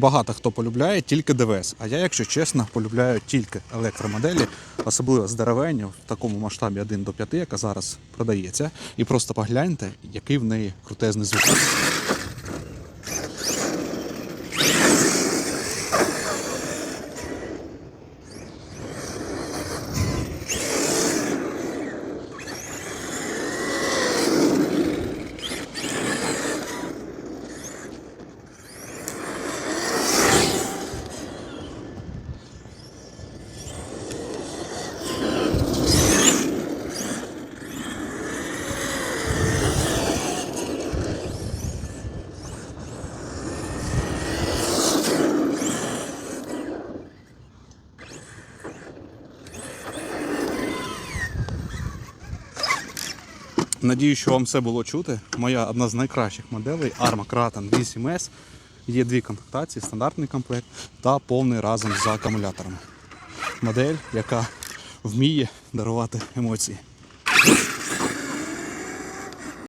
багато хто полюбляє тільки ДВС. А я, якщо чесно, полюбляю тільки електромоделі, особливо здоровенні в такому масштабі 1 до 5, яка зараз продається. І просто погляньте, який в неї крутезний звук. Надію, що вам все було чути. Моя одна з найкращих моделей Arma Kraton 8S. Є дві комплектації, стандартний комплект та повний разом з акумуляторами. Модель, яка вміє дарувати емоції.